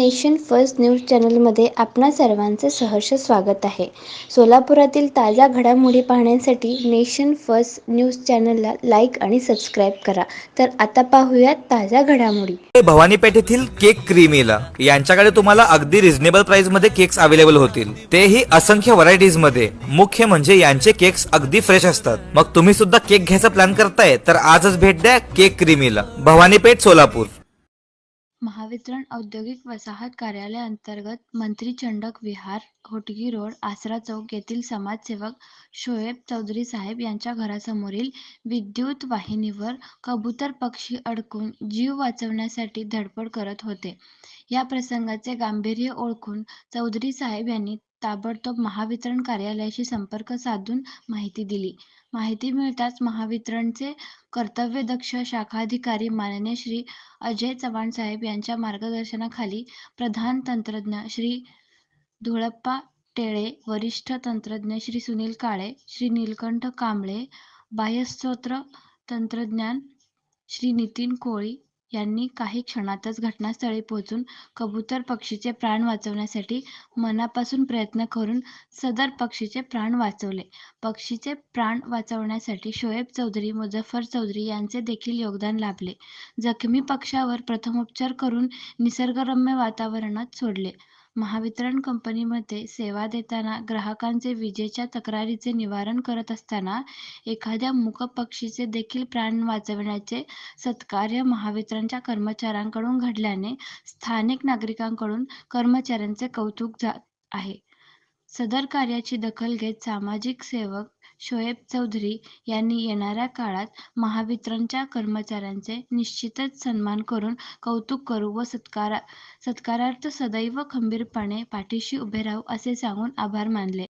Nation first news चॅनलमध्ये आपणा सर्वांचे सहर्ष स्वागत आहे. सोलापुरातील ताज्या घडामोडी पाहण्यासाठी नेशन फर्स्ट न्यूज चॅनलला लाईक आणि सबस्क्राईब करा. तर आता पाहूयात ताज्या घडामोडी. भवानी पेठेतील केक क्रीमीला यांच्याकडे तुम्हाला अगदी रिझनेबल प्राइसमध्ये केक्स अवेलेबल होतील. तेही असंख्य व्हरायटीजमध्ये. मुख्य म्हणजे यांचे केक्स अगदी फ्रेश असतात. मग तुम्ही सुद्धा केक घ्यायचा प्लॅन करताय तर आजच भेट द्या केक क्रीमीला. भवानी पेठ सोलापूर. महावितरण औद्योगिक वसाहत कार्यालय अंतर्गत मंत्री चंडक विहार होटगी रोड आसरा चौक येथील समाजसेवक शोएब चौधरी साहेब यांच्या घरासमोरील विद्युत वाहिनीवर कबूतर पक्षी अडकून जीव वाचवण्यासाठी धडपड करत होते. या प्रसंगाचे गांभीर्य ओळखून चौधरी साहेब यांनी ताबडतोब महावितरण कार्यालयाशी संपर्क साधून माहिती दिली. माहिती मिळताच महावितरणचे कर्तव्यदक्ष शाखाधिकारी माननीय श्री अजय चव्हाण साहेब यांच्या मार्गदर्शनाखाली प्रधान तंत्रज्ञ श्री धुळप्पा टेळे वरिष्ठ तंत्रज्ञ श्री सुनील काळे श्री नीलकंठ कांबळे बाह्यस्त्रोत्र तंत्रज्ञान श्री नितीन कोळी यांनी काही क्षणातच घटनास्थळी पोहोचून कबूतर पक्षीचे प्राण वाचवण्यासाठी मनापासून प्रयत्न करून सदर पक्षीचे प्राण वाचवले. पक्षीचे प्राण वाचवण्यासाठी शोएब चौधरी मुझफ्फर चौधरी यांचे देखील योगदान लाभले. जखमी पक्षावर प्रथमोपचार करून निसर्गरम्य वातावरणात सोडले. महावितरण कंपनीमध्ये सेवा देताना ग्राहकांचे विजेच्या तक्रारीचे निवारण करत असताना एखाद्या मूक पक्षीचे देखील प्राण वाचविण्याचे सत्कार्य महावितरणच्या कर्मचाऱ्यांकडून घडल्याने स्थानिक नागरिकांकडून कर्मचाऱ्यांचे कौतुक जात आहे. सदर कार्याची दखल घेत सामाजिक सेवक शोएब चौधरी यांनी येणाऱ्या काळात महावितरणच्या कर्मचाऱ्यांचे निश्चितच सन्मान करून कौतुक करू व सत्कारा सत्कारार्थ सदैव खंबीरपणे पाठीशी उभे राहू असे सांगून आभार मानले.